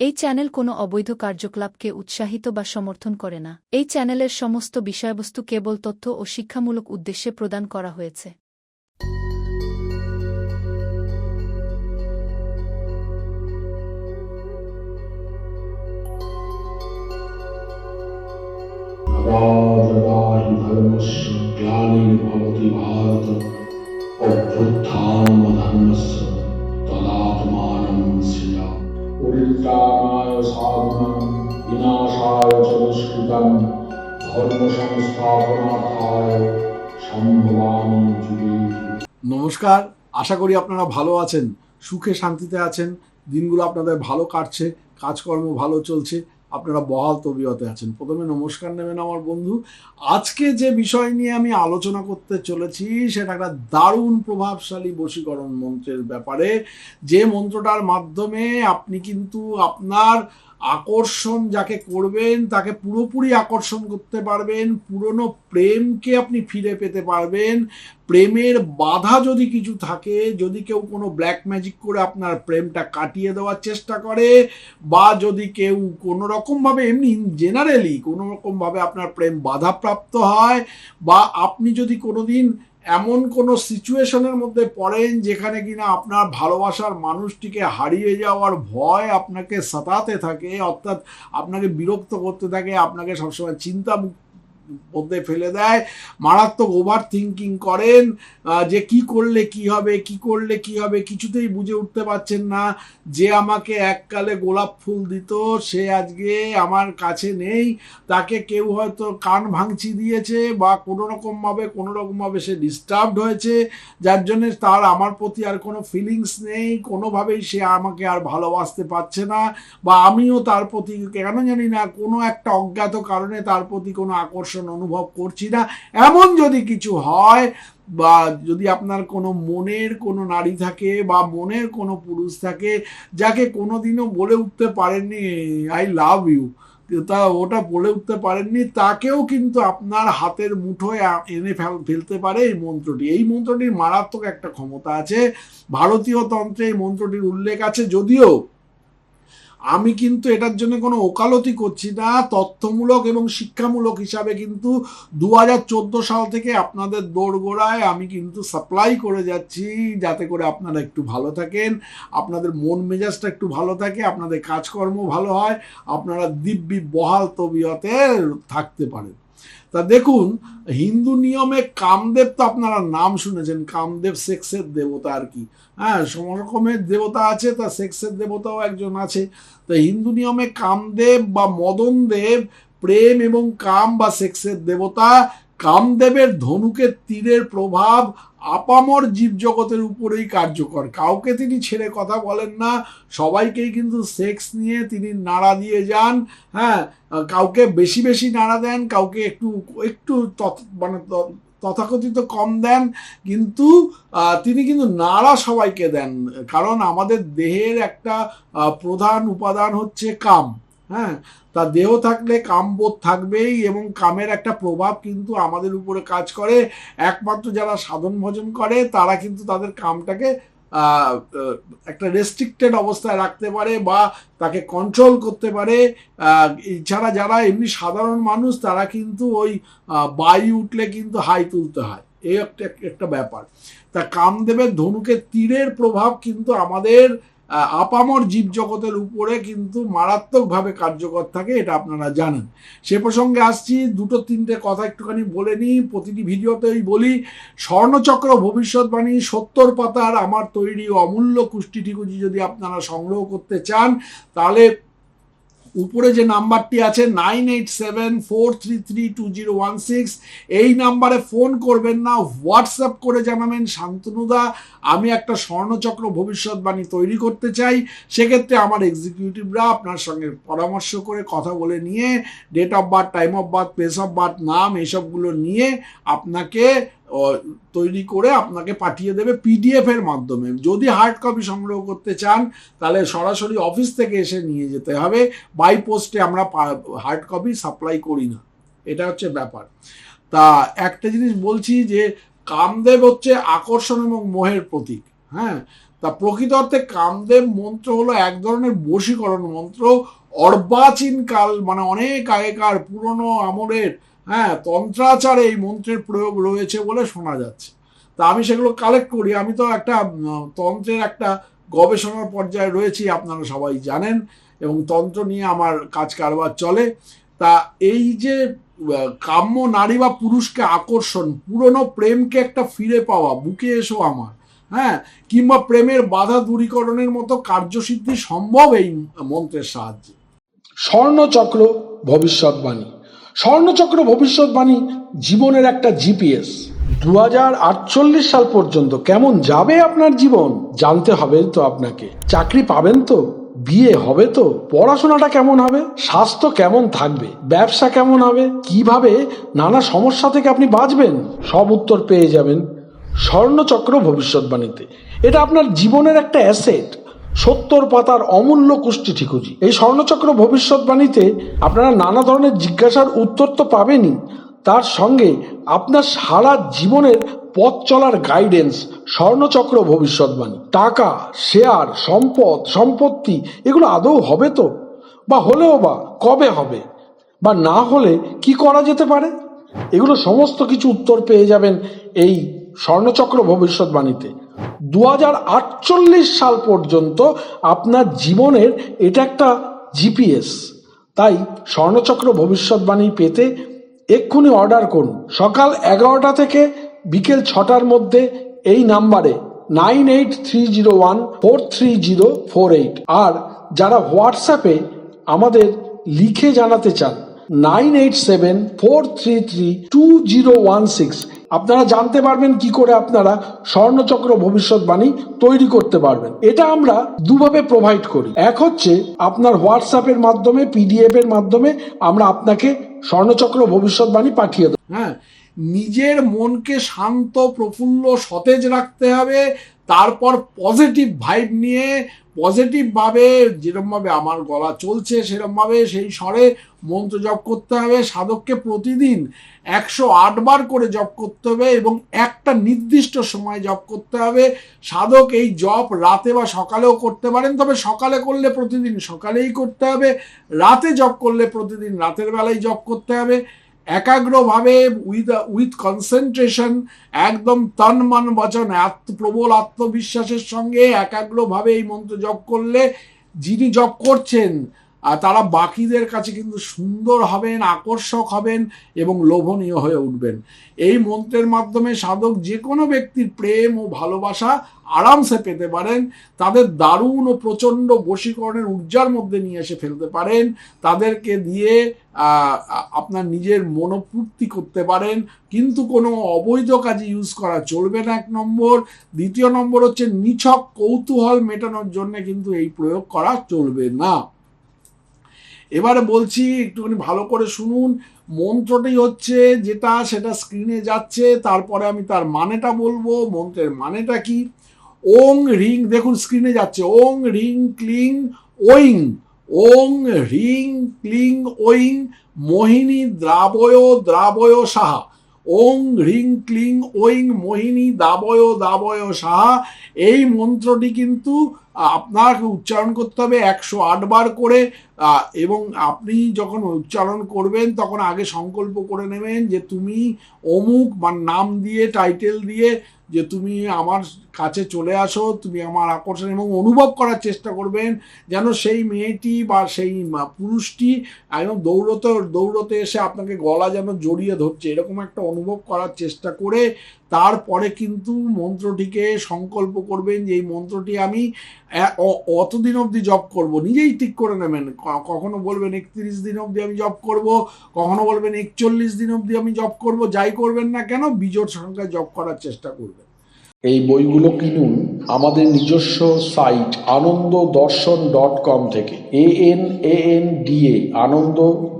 এই চ্যানেল কোনো অবৈধ কার্যকলাপকে উৎসাহিত বা সমর্থন করে না। এই চ্যানেলের সমস্ত বিষয়বস্তু কেবল তথ্য ও শিক্ষামূলক উদ্দেশ্যে প্রদান করা হয়েছে। ভারত অভ্যুত্থান ধর্মস্য পরিত্রাণায় সাধনাম বিনাশায় চ ধর্ম সংস্থাপনার্থায় সম্ভবামি যুগে নমস্কার, আশা করি আপনারা ভালো আছেন, সুখে শান্তিতে আছেন, দিনগুলো আপনাদের ভালো কাটছে, কাজকর্ম ভালো চলছে আপনারা বহাল তবিয়তে আছেন। প্রথমে নমস্কার নেবেন আমার বন্ধু। আজকে যে বিষয় নিয়ে আমি আলোচনা করতে চলেছি, সেটা একটা দারুণ প্রভাবশালী বশীকরণ মন্ত্রের ব্যাপারে। যে মন্ত্রটার মাধ্যমে আপনি কিন্তু আপনার আকর্ষণ যাকে করবেন, তাকে পুরোপুরি আকর্ষণ করতে পারবেন। পুরনো প্রেমকে আপনি ফিরে পেতে পারবেন। প্রেমের বাধা যদি কিছু থাকে, যদি কেউ কোনো ব্ল্যাক ম্যাজিক করে আপনার প্রেমটা কাটিয়ে দেওয়ার চেষ্টা করে, বা যদি কেউ কোনো রকমভাবে এমনি জেনারেলি কোনো রকমভাবে আপনার প্রেম বাধাপ্রাপ্ত হয়, বা আপনি যদি কোনোদিন এমন কোনো সিচুয়েশনের মধ্যে পড়েন যেখানে কিনা আপনার ভালোবাসার মানুষটিকে হারিয়ে যাওয়ার ভয় আপনাকে সাতাতে থাকে, অর্থাৎ আপনাকে বিরক্ত করতে থাকে, আপনাকে সবসময় চিন্তা মধ্যে ফেলে দেয়। মারাত্মক ওভার থিঙ্কিং করেন যে কি করলে কি হবে, কি করলে কি হবে, কিছুতেই বুঝে উঠতে পারছেন না। যে আমাকে এককালে গোলাপ ফুল দিত, সে আজকে আমার কাছে নেই। তাকে কেউ হয়তো কান ভাঙচি দিয়েছে বা কোনো রকমভাবে কোনো রকমভাবে সে ডিস্টার্বড হয়েছে। যার জন্যে তার আমার প্রতি আর কোনো ফিলিংস নেই। কোনোভাবেই সে আমাকে আর ভালোবাসতে পারছে না বা আমিও তার প্রতি কেন জানি না, কোনো একটা অজ্ঞাত কারণে তার প্রতি কোনো আকর্ষণ অনুভব করছি না। এমন যদি কিছু হয় বা যদি আপনার কোনো মনের কোনো নারী থাকে বা মনের কোনো পুরুষ থাকে যাকে কোনোদিনও বলে উঠতে পারেননি, আই লাভ ইউ তা ওটা বলে উঠতে পারেননি, তাকেও কিন্তু আপনার হাতের মুঠোয় এনে ফেলতে পারে এই মন্ত্রটি। এই মন্ত্রটির মারাত্মক একটা ক্ষমতা আছে। ভারতীয় তন্ত্রে এই মন্ত্রটির উল্লেখ আছে, যদিও আমি কিন্তু এটার জন্য কোনো ওকালতি করছি না। তথ্যমূলক এবং শিক্ষামূলক হিসাবে কিন্তু দু হাজার চোদ্দ সাল থেকে আপনাদের দোরগোড়ায় আমি কিন্তু সাপ্লাই করে যাচ্ছি, যাতে করে আপনারা একটু ভালো থাকেন, আপনাদের মন মেজাজটা একটু ভালো থাকে, আপনাদের কাজকর্ম ভালো হয়, আপনারা দিব্যি বহাল তবিয়তে থাকতে পারেন। তা দেখুন, হিন্দু নিয়মে কামদেব তো আপনারা নাম শুনেছেন, কামদেব সেক্সের দেবতা আর কি। হ্যাঁ রকমের দেবতা আছে, তা সেক্সের দেবতাও একজন আছে। তা হিন্দু নিয়মে কামদেব বা মদন দেব প্রেম এবং কাম বা সেক্সের দেবতা, কামদেবের ধনুকের তীরের প্রভাব আপামর জীবজগতের উপরেই কার্যকর। কাউকে তিনি ছেড়ে কথা বলেন না। সবাইকেই কিন্তু সেক্স নিয়ে তিনি নাড়া দিয়ে যান। হ্যাঁ কাউকে বেশি বেশি নাড়া দেন, কাউকে একটু একটু মানে তথাকথিত কম দেন। কিন্তু তিনি কিন্তু নাড়া সবাইকে দেন। কারণ আমাদের দেহের একটা প্রধান উপাদান হচ্ছে কাম। হ্যাঁ? তা দেহ থাকলে কামবোধ থাকবেই এবং কামের একটা প্রভাব কিন্তু আমাদের উপরে কাজ করে। একমাত্র যারা সাধন ভজন করে, তারা কিন্তু তাদের কামটাকে একটা রেস্ট্রিক্টেড অবস্থায় রাখতে পারে বা তাকে কন্ট্রোল করতে পারে। এছাড়া যারা এমনি সাধারণ মানুষ, তারা কিন্তু ওই বায়ু উঠলে কিন্তু হাই তুলতে হয়। এই একটা একটা ব্যাপার। তা কামদেবের ধনুকের তীরের প্রভাব কিন্তু আমাদের আপামর জীবজগতের উপরে কিন্তু মারাত্মকভাবে কার্যকর থাকে, এটা আপনারা জানেন। সে প্রসঙ্গে আসছি, দুটো তিনটে কথা একটুখানি বলে নিই, প্রতিটি ভিডিওতেই বলি, স্বর্ণচক্র ভবিষ্যৎবাণী, সত্তর পাতার আমার তৈরি অমূল্য কুষ্টি ঠিকুজি যদি আপনারা সংগ্রহ করতে চান, তাহলে উপরে যে নাম্বারটি আছে nine eight seven four three three two zero one six এই নাম্বারে ফোন করবেন না, হোয়াটসঅ্যাপ করে জানাবেন, শান্তনুদা, আমি একটা স্বর্ণচক্র ভবিষ্যৎবাণী তৈরি করতে চাই। সেক্ষেত্রে আমার এক্সিকিউটিভরা আপনার সঙ্গে পরামর্শ করে কথা বলে নিয়ে date of birth time of birth place of birth নাম, এইসবগুলো নিয়ে আপনাকে তৈরি করে আপনাকে পাঠিয়ে দেবে পিডিএফ এর মাধ্যমে। যদি হার্ড কপি সংগ্রহ করতে চান, তাহলে সরাসরি অফিস থেকে এসে নিয়ে যেতে হবে। বাই পোস্টে আমরা হার্ড কপি সাপ্লাই করি না। এটা হচ্ছে ব্যাপার। তা একটা জিনিস বলছি যে, কামদেব হচ্ছে আকর্ষণ এবং মোহের প্রতীক হ্যাঁ? তা প্রকৃত অর্থে কামদেব মন্ত্র হলো এক ধরনের বশীকরণ মন্ত্র। অর্বাচীন কাল মানে অনেক আগেকার পুরনো আমলের হ্যাঁ তন্ত্রাচারে এই মন্ত্রের প্রয়োগ রয়েছে বলে শোনা যাচ্ছে। তা আমি সেগুলো কালেক্ট করি। আমি তো একটা তন্ত্রের একটা গবেষণার পর্যায়ে রয়েছি, আপনারা সবাই জানেন, এবং তন্ত্র নিয়ে আমার কাজ কারবার চলে। তা এই যে কাম্য নারী বা পুরুষকে আকর্ষণ, পুরনো প্রেমকে একটা ফিরে পাওয়া, বুকে এসো আমার হ্যাঁ কিংবা প্রেমের বাধা দূরীকরণের মতো কার্যসিদ্ধি সম্ভব এই মন্ত্রের সাহায্যে। স্বর্ণচক্র ভবিষ্যৎবাণী। স্বর্ণচক্র ভবিষ্যৎবাণী জীবনের একটা জিপিএস। দু হাজার আটচল্লিশ সাল পর্যন্ত কেমন যাবে আপনার জীবন? জানতে হবে তো আপনাকে। চাকরি পাবেন তো? বিয়ে হবে তো? পড়াশোনাটা কেমন হবে? স্বাস্থ্য কেমন থাকবে? ব্যবসা কেমন হবে? কীভাবে নানা সমস্যা থেকে আপনি বাঁচবেন? সব উত্তর পেয়ে যাবেন স্বর্ণচক্র ভবিষ্যৎবাণীতে। এটা আপনার জীবনের একটা অ্যাসেট। সত্তর পাতার অমূল্য কুষ্টি ঠিকুজি। এই স্বর্ণচক্র ভবিষ্যৎবাণীতে আপনারা নানা ধরনের জিজ্ঞাসার উত্তর তো পাবেনই। তার সঙ্গে আপনার সারা জীবনের পথ চলার গাইডেন্স স্বর্ণচক্র ভবিষ্যৎবাণী টাকা শেয়ার সম্পদ, সম্পত্তি, এগুলো আদৌ হবে তো? বা হলেও বা কবে হবে? বা না হলে কি করা যেতে পারে? এগুলো সমস্ত কিছু উত্তর পেয়ে যাবেন এই স্বর্ণচক্র ভবিষ্যৎবাণীতে দু হাজার আটচল্লিশ সাল পর্যন্ত আপনার জীবনের এটা একটা জিপিএস। তাই স্বর্ণচক্র ভবিষ্যৎবাণী পেতে এক্ষুনি অর্ডার করুন। সকাল এগারোটা থেকে বিকেল ছটার মধ্যে এই নাম্বারে nine eight three zero one four three zero four eight. আর যারা হোয়াটসঅ্যাপে আমাদের লিখে জানাতে চান, nine eight seven four three three two zero one six আপনারা জানতে পারবেন কি করে আপনারা স্বর্ণচক্র ভবিষ্যৎবাণী তৈরি করতে পারবেন। এটা আমরা দুভাবে প্রোভাইড করি। এক হচ্ছে, আপনার হোয়াটসঅ্যাপের মাধ্যমে পিডিএফ এর মাধ্যমে আমরা আপনাকে স্বর্ণচক্র ভবিষ্যৎবাণী পাঠিয়ে দেবো। হ্যাঁ নিজের মনকে শান্ত, প্রফুল্ল, সতেজ রাখতে হবে। তারপর পজিটিভ ভাইব নিয়ে পজিটিভভাবে যেরমভাবে আমার গলা চলছে সেরমভাবে সেই স্বরে মন্ত্র জপ করতে হবে। সাধককে প্রতিদিন একশো বার করে জপ করতে হবে এবং একটা নির্দিষ্ট সময় জপ করতে হবে। সাধক এই জপ রাতে বা সকালেও করতে পারেন, তবে সকালে করলে প্রতিদিন সকালেই করতে হবে। রাতে জপ করলে প্রতিদিন রাতের বেলায় জপ করতে হবে। একাগ্রভাবে উইথ উইথ কনসেন্ট্রেশন একদম তন মন বচন, আত্ম, প্রবল আত্মবিশ্বাসের সঙ্গে একাগ্রভাবে এই মন্ত্র জপ করলে যিনি জপ করছেন আর তারা বাকিদের কাছে কিন্তু সুন্দর হবেন, আকর্ষক হবেন এবং লোভনীয় হয়ে উঠবেন। এই মন্ত্রের মাধ্যমে সাধক যে কোনো ব্যক্তির প্রেম ও ভালোবাসা আরামসে পেতে পারেন, তাদের দারুণ ও প্রচণ্ড বশীকরণের ঊর্জার মধ্যে নিয়ে এসে ফেলতে পারেন, তাদেরকে দিয়ে আপনার নিজের মনোপূর্তি করতে পারেন, কিন্তু কোনো অবৈধ কাজে ইউজ করা চলবে না এক নম্বর। দ্বিতীয় নম্বর হচ্ছে নিছক কৌতূহল মেটানোর জন্য কিন্তু এই প্রয়োগ করা চলবে না। এবারে বলছি, একটুখানি ভালো করে শুনুন। মন্ত্রটি হচ্ছে যেটা, সেটা স্ক্রিনে যাচ্ছে, তারপরে আমি তার মানেটা বলব। মন্ত্রের মানেটা কি? ওং রিং, দেখুন স্ক্রিনে যাচ্ছে। ওং রিং ক্লিং ওইং। ওং রিং ক্লিং ওইং। মোহিনী দ্রাবয় দ্রাবয় সাহা। ওং হ্রিং ক্লিং ওইং মোহিনী দাবয় দাবয় সাহা। এই মন্ত্রটি কিন্তু আপনাকে উচ্চারণ করতে হবে একশো বার করে এবং আপনি যখন উচ্চারণ করবেন তখন আগে সংকল্প করে নেবেন যে তুমি অমুক বা নাম দিয়ে টাইটেল দিয়ে যে তুমি আমার কাছে চলে আসো, তুমি আমার আকর্ষণ এবং অনুভব করার চেষ্টা করবেন যেন সেই মেয়েটি বা সেই পুরুষটি একদম দৌড়তে দৌড়তে এসে আপনাকে গলা যেন জড়িয়ে ধরছে। এরকম একটা অনুভব করার চেষ্টা করে তারপরে কিন্তু মন্ত্রটিকে সংকল্প করবেন যে, এই মন্ত্রটি আমি অতদিন অবধি জপ করব। নিজেই ঠিক করে নেবেন। কখনো বলবেন, একত্রিশ দিন অবধি আমি জপ করব। কখনো বলবেন, একচল্লিশ দিন অবধি আমি জপ করব। যাই করবেন না কেন, বিজোড় সংখ্যায় জপ করার চেষ্টা করবেন। এই বইগুলো কিনুন আমাদের নিজস্ব সাইট আনন্দ দর্শন ডট কম থেকে। A N A N D A Ananda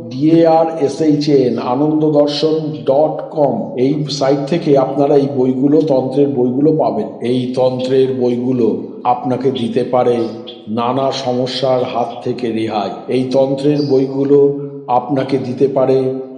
D A R S H N Ananda Darshan dot com. এই সাইট থেকে আপনারা এই বইগুলো, তন্ত্রের বইগুলো পাবেন। এই তন্ত্রের বইগুলো আপনাকে দিতে পারে নানা সমস্যার হাত থেকে রেহাই। এই তন্ত্রের বইগুলো আপনাকে দিতে পারে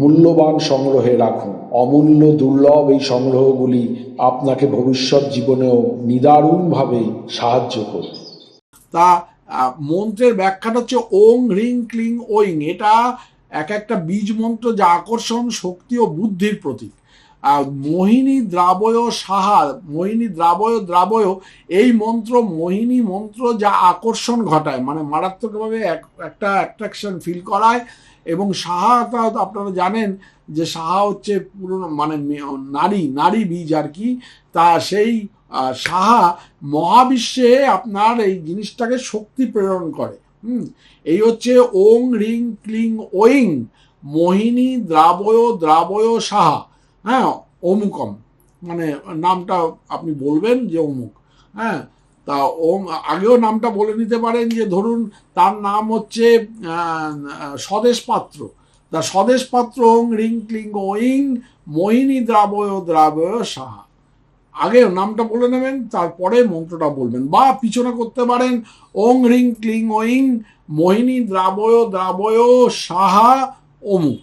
মূল্যবান সংগ্রহে রাখুন। অমূল্য দুর্লভ এই সংগ্রহগুলি আপনাকে ভবিষ্যৎ জীবনেও নিদারুণভাবে সাহায্য করবে। তা মন্ত্রের ব্যাখ্যাটা হচ্ছে ওং, হ্রিং, ক্লিং ওইং এটা এক একটা বীজ মন্ত্র যা আকর্ষণ, শক্তি ও বুদ্ধির প্রতীক। মোহিনী দ্রাবয় সাহা মোহিনী দ্রাবয় দ্রাবয়, এই মন্ত্র, মোহিনী মন্ত্র যা আকর্ষণ ঘটায় মানে মারাত্মকভাবে এক- একটা অ্যাট্রাকশন ফিল করায়। এবং সাহাটা আপনারা জানেন যে সাহা হচ্ছে পুরনো মানে নারী নারী বীজ আর কি। তা সেই সাহা মহাবিশ্বে আপনার এই জিনিসটাকে শক্তি প্রেরণ করে। হুম, এই হচ্ছে ওং রিং ক্লিং ওইং মোহিনী দ্রাবয় দ্রাবয় সাহা। হ্যাঁ অমুকম মানে নামটা আপনি বলবেন যে অমুক। হ্যাঁ তা ওম, আগেও নামটা বলে নিতে পারেন যে ধরুন তার নাম হচ্ছে স্বদেশ পাত্র। তা স্বদেশ পাত্র ওং রিং ক্লিং ওইং মোহিনী দ্রাবয় দ্রাবয় সাহা। আগে নামটা বলে নেবেন, তারপরে মন্ত্রটা বলবেন। বা পিছনে করতে পারেন, ওং রিং ক্লিং ওইং মোহিনী দ্রাবয় দ্রাবয় সাহা অমুক।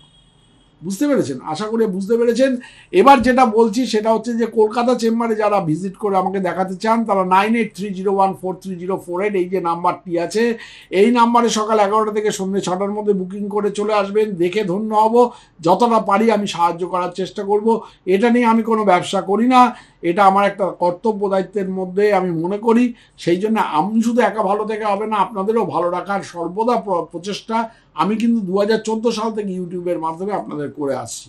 বুঝতে পেরেছেন? আশা করি বুঝতে পেরেছেন। এবার যেটা বলছি সেটা হচ্ছে যে কলকাতা চেম্বারে যারা ভিজিট করে আমাকে দেখাতে চান, তারা nine eight three zero one four three zero four eight, এই যে নাম্বারটি আছে, এই নাম্বারে সকাল এগারোটা থেকে সন্ধ্যে ছটার মধ্যে বুকিং করে চলে আসবেন। দেখে ধন্য হব। যতটা পারি আমি সাহায্য করার চেষ্টা করব। এটা নিয়ে আমি কোনো ব্যবসা করি না। এটা আমার একটা কর্তব্য দায়িত্বের মধ্যে আমি মনে করি। সেই জন্য আমি শুধু একা ভালো থেকে হবে না, আপনাদেরও ভালো রাখার সর্বদা প্র- প্রচেষ্টা। আমি কিন্তু দু হাজার চোদ্দ সাল থেকে ইউটিউবের মাধ্যমে আপনাদের করে আসছি।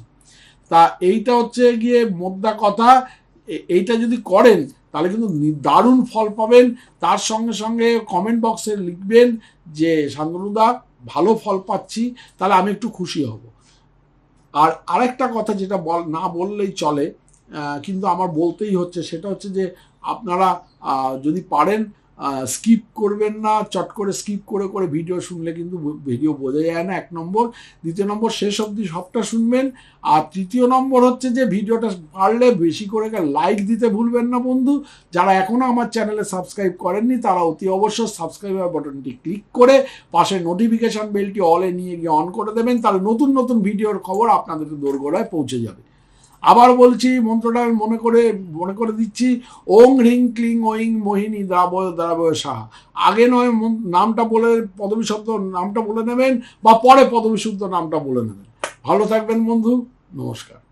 তা এইটা হচ্ছে গিয়ে মোদ্দা কথা এইটা যদি করেন, তাহলে কিন্তু দারুণ ফল পাবেন। তার সঙ্গে সঙ্গে কমেন্ট বক্সে লিখবেন যে, শান্তনুদা, ভালো ফল পাচ্ছি, তাহলে আমি একটু খুশি হব। আর আরেকটা কথা যেটা বল, না বললেই চলে কিন্তু আমার বলতেই হচ্ছে, সেটা হচ্ছে যে, আপনারা যদি পারেন স্কিপ করবেন না, চট করে স্কিপ করে করে ভিডিও শুনলে কিন্তু ভিডিও বোঝা যায় না, এক নম্বর। দ্বিতীয় নম্বর, শেষ অবধি সবটা শুনবেন। আর তৃতীয় নম্বর হচ্ছে যে ভিডিওটা পারলে বেশি করে লাইক দিতে ভুলবেন না, বন্ধু। যারা এখনও আমার চ্যানেলে সাবস্ক্রাইব করেননি, তারা অতি অবশ্যই সাবস্ক্রাইবার বাটনটি ক্লিক করে পাশে নোটিফিকেশন বেলটি অলে নিয়ে গিয়ে অন করে দেবেন। তাহলে নতুন নতুন ভিডিওর খবর আপনাদের দোরগোড়ায় পৌঁছে যাবে। আবার বলছি, মন্ত্রটা আমি মনে করে মনে করে দিচ্ছি, ওং হ্রিং ক্লিং ওইং মোহিনী দ্রাবয় দ্রাবয় সাহা। আগে নয় নামটা বলে, পদবী শব্দ নামটা বলে নেবেন বা পরে পদবী শুদ্ধ নামটা বলে নেবেন। ভালো থাকবেন বন্ধু, নমস্কার।